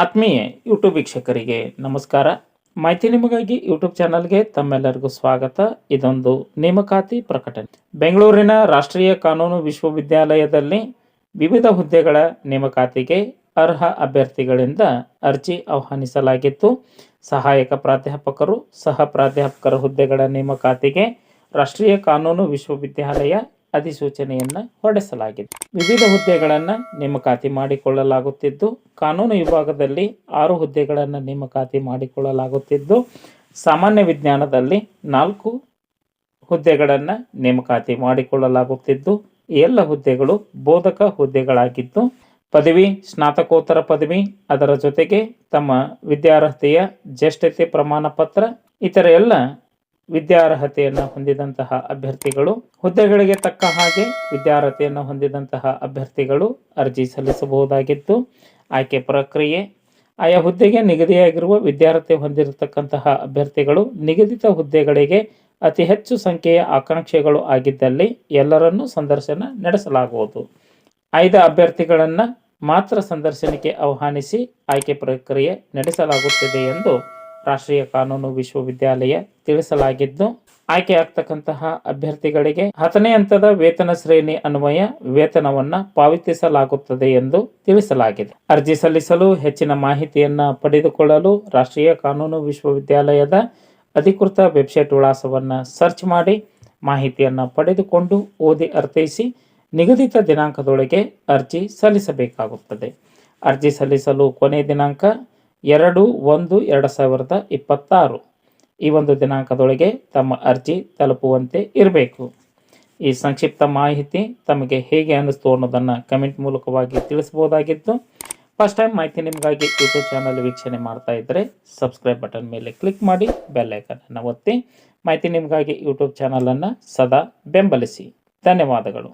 ಆತ್ಮೀಯ ಯೂಟ್ಯೂಬ್ ವೀಕ್ಷಕರಿಗೆ ನಮಸ್ಕಾರ. ಮಾಹಿತಿ ನಿಮಗಾಗಿ ಯೂಟ್ಯೂಬ್ ಚಾನಲ್ಗೆ ತಮ್ಮೆಲ್ಲರಿಗೂ ಸ್ವಾಗತ. ಇದೊಂದು ನೇಮಕಾತಿ ಪ್ರಕಟಣೆ. ಬೆಂಗಳೂರಿನ ರಾಷ್ಟ್ರೀಯ ಕಾನೂನು ವಿಶ್ವವಿದ್ಯಾಲಯದಲ್ಲಿ ವಿವಿಧ ಹುದ್ದೆಗಳ ನೇಮಕಾತಿಗೆ ಅರ್ಹ ಅಭ್ಯರ್ಥಿಗಳಿಂದ ಅರ್ಜಿ ಆಹ್ವಾನಿಸಲಾಗಿತ್ತು. ಸಹಾಯಕ ಪ್ರಾಧ್ಯಾಪಕರು, ಸಹ ಪ್ರಾಧ್ಯಾಪಕರ ಹುದ್ದೆಗಳ ನೇಮಕಾತಿಗೆ ರಾಷ್ಟ್ರೀಯ ಕಾನೂನು ವಿಶ್ವವಿದ್ಯಾಲಯ ಅಧಿಸೂಚನೆಯನ್ನು ಹೊರಡಿಸಲಾಗಿದೆ. ವಿವಿಧ ಹುದ್ದೆಗಳನ್ನು ನೇಮಕಾತಿ ಮಾಡಿಕೊಳ್ಳಲಾಗುತ್ತಿದ್ದು, ಕಾನೂನು ವಿಭಾಗದಲ್ಲಿ ಆರು ಹುದ್ದೆಗಳನ್ನು ನೇಮಕಾತಿ ಮಾಡಿಕೊಳ್ಳಲಾಗುತ್ತಿದ್ದು, ಸಾಮಾನ್ಯ ವಿಜ್ಞಾನದಲ್ಲಿ ನಾಲ್ಕು ಹುದ್ದೆಗಳನ್ನು ನೇಮಕಾತಿ ಮಾಡಿಕೊಳ್ಳಲಾಗುತ್ತಿದ್ದು ಎಲ್ಲ ಹುದ್ದೆಗಳು ಬೋಧಕ ಹುದ್ದೆಗಳಾಗಿದ್ದು, ಪದವಿ, ಸ್ನಾತಕೋತ್ತರ ಪದವಿ, ಅದರ ಜೊತೆಗೆ ತಮ್ಮ ವಿದ್ಯಾರ್ಹತೆಯ ಜ್ಯೇಷ್ಠತೆ ಪ್ರಮಾಣ ಪತ್ರ ಇತರ ಎಲ್ಲ ವಿದ್ಯಾರ್ಹತೆಯನ್ನು ಹೊಂದಿದಂತಹ ಅಭ್ಯರ್ಥಿಗಳು, ಹುದ್ದೆಗಳಿಗೆ ತಕ್ಕ ಹಾಗೆ ವಿದ್ಯಾರ್ಹತೆಯನ್ನು ಹೊಂದಿದಂತಹ ಅಭ್ಯರ್ಥಿಗಳು ಅರ್ಜಿ ಸಲ್ಲಿಸಬಹುದಾಗಿತ್ತು ಆಯ್ಕೆ ಪ್ರಕ್ರಿಯೆ, ಆಯಾ ಹುದ್ದೆಗೆ ನಿಗದಿಯಾಗಿರುವ ವಿದ್ಯಾರ್ಹತೆ ಹೊಂದಿರತಕ್ಕಂತಹ ಅಭ್ಯರ್ಥಿಗಳು ನಿಗದಿತ ಹುದ್ದೆಗಳಿಗೆ ಅತಿ ಹೆಚ್ಚು ಸಂಖ್ಯೆಯ ಆಕಾಂಕ್ಷೆಗಳು ಆಗಿದ್ದಲ್ಲಿ ಎಲ್ಲರನ್ನೂ ಸಂದರ್ಶನ ನಡೆಸಲಾಗುವುದು. ಆಯ್ದ ಅಭ್ಯರ್ಥಿಗಳನ್ನು ಮಾತ್ರ ಸಂದರ್ಶನಕ್ಕೆ ಆಹ್ವಾನಿಸಿ ಆಯ್ಕೆ ಪ್ರಕ್ರಿಯೆ ನಡೆಸಲಾಗುತ್ತಿದೆ ಎಂದು ರಾಷ್ಟ್ರೀಯ ಕಾನೂನು ವಿಶ್ವವಿದ್ಯಾಲಯ ತಿಳಿಸಲಾಗಿದ್ದು, ಆಯ್ಕೆಯಾಗ್ತಕ್ಕಂತಹ ಅಭ್ಯರ್ಥಿಗಳಿಗೆ ಹತ್ತನೇ ಹಂತದ ವೇತನ ಶ್ರೇಣಿ ಅನ್ವಯ ವೇತನವನ್ನ ಪಾವತಿಸಲಾಗುತ್ತದೆ ಎಂದು ತಿಳಿಸಲಾಗಿದೆ. ಅರ್ಜಿ ಸಲ್ಲಿಸಲು ಹೆಚ್ಚಿನ ಮಾಹಿತಿಯನ್ನ ಪಡೆದುಕೊಳ್ಳಲು ರಾಷ್ಟ್ರೀಯ ಕಾನೂನು ವಿಶ್ವವಿದ್ಯಾಲಯದ ಅಧಿಕೃತ ವೆಬ್ಸೈಟ್ ವಿಳಾಸವನ್ನು ಸರ್ಚ್ ಮಾಡಿ ಮಾಹಿತಿಯನ್ನು ಪಡೆದುಕೊಂಡು ಓದಿ ಅರ್ಥೈಸಿ ನಿಗದಿತ ದಿನಾಂಕದೊಳಗೆ ಅರ್ಜಿ ಸಲ್ಲಿಸಬೇಕಾಗುತ್ತದೆ. ಅರ್ಜಿ ಸಲ್ಲಿಸಲು ಕೊನೆ ದಿನಾಂಕ ಎರಡು ಒಂದು ಎರಡು ಸಾವಿರದ ಇಪ್ಪತ್ತಾರು. ಈ ಒಂದು ದಿನಾಂಕದೊಳಗೆ ತಮ್ಮ ಅರ್ಜಿ ತಲುಪುವಂತೆ ಇರಬೇಕು. ಈ ಸಂಕ್ಷಿಪ್ತ ಮಾಹಿತಿ ತಮಗೆ ಹೇಗೆ ಅನ್ನಿಸ್ತು ಅನ್ನೋದನ್ನು ಕಮೆಂಟ್ ಮೂಲಕವಾಗಿ ತಿಳಿಸ್ಬೋದಾಗಿತ್ತು ಫಸ್ಟ್ ಟೈಮ್ ಮಾಹಿತಿ ನಿಮಗಾಗಿ ಯೂಟ್ಯೂಬ್ ಚಾನಲ್ ವೀಕ್ಷಣೆ ಮಾಡ್ತಾ ಇದ್ದರೆ ಸಬ್ಸ್ಕ್ರೈಬ್ ಬಟನ್ ಮೇಲೆ ಕ್ಲಿಕ್ ಮಾಡಿ, ಬೆಲ್ ಐಕನನ್ನು ಒತ್ತಿ. ಮಾಹಿತಿ ನಿಮಗಾಗಿ ಯೂಟ್ಯೂಬ್ ಚಾನಲನ್ನು ಸದಾ ಬೆಂಬಲಿಸಿ. ಧನ್ಯವಾದಗಳು.